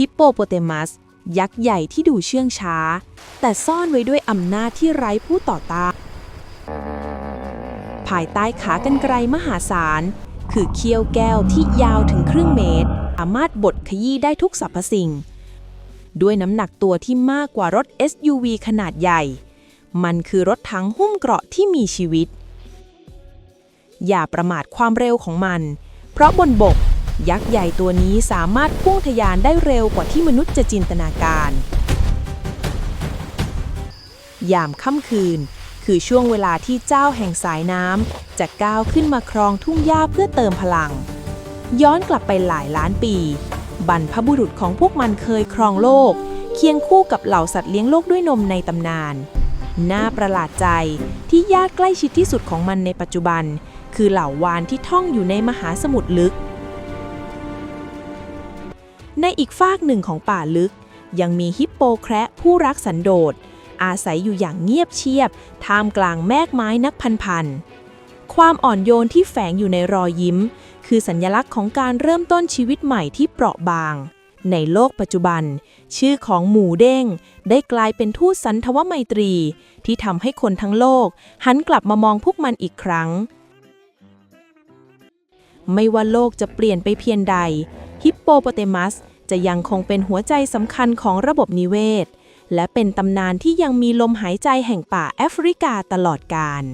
ฮิปโปโปเตมัส ยักษ์ใหญ่ที่ดูเชื่องช้า แต่ซ่อนไว้ด้วยอำนาจที่ไร้ผู้ต่อต้านภายใต้ขากรรไกรมหาศาล คือเขี้ยวแก้วที่ยาวถึงครึ่งเมตร สามารถบดขยี้ได้ทุกสรรพสิ่ง ด้วยน้ำหนักตัวที่มากกว่ารถ SUV ขนาดใหญ่ มันคือรถถังหุ้มเกราะที่มีชีวิต อย่าประมาทความเร็วของมัน เพราะบนบก ยักษ์ใหญ่ตัวนี้สามารถพุ่งทะยานได้เร็วกว่าที่มนุษย์จะจินตนาการ ยามค่ำคืน คือช่วงเวลาที่เจ้าแห่งสายน้ำจะก้าวขึ้นมาครองทุ่งหญ้าเพื่อเติมพลัง ย้อนกลับไปหลายล้านปี บรรพบุรุษของพวกมันเคยครองโลก เคียงคู่กับเหล่าสัตว์เลี้ยงโลกด้วยนมในตำนาน น่าประหลาดใจที่ญาติใกล้ชิดที่สุดของมันในปัจจุบัน คือเหล่าวานที่ท่องอยู่ในมหาสมุทรลึก ในอีกฟากหนึ่งของป่าลึก ยังมีฮิปโปแคระผู้รักสันโดษ อาศัยอยู่อย่างเงียบเชียบ ท่ามกลางแมกไม้นักพันพันๆความอ่อนโยนที่แฝงอยู่ในรอยยิ้ม คือสัญลักษณ์ของการเริ่มต้นชีวิตใหม่ที่เปราะบาง ในโลกปัจจุบัน ชื่อของหมูเด้ง ได้กลายเป็นทูตสันทวไมตรี ที่ทำให้คนทั้งโลก หันกลับมามองพวกมันอีกครั้งไม่ว่าโลกจะเปลี่ยนไปเพียงใด ฮิปโปโปเตมัสจะยังคงเป็นหัวใจสำคัญของระบบนิเวศ และเป็นตำนานที่ยังมีลมหายใจแห่งป่าแอฟริกาตลอดกาล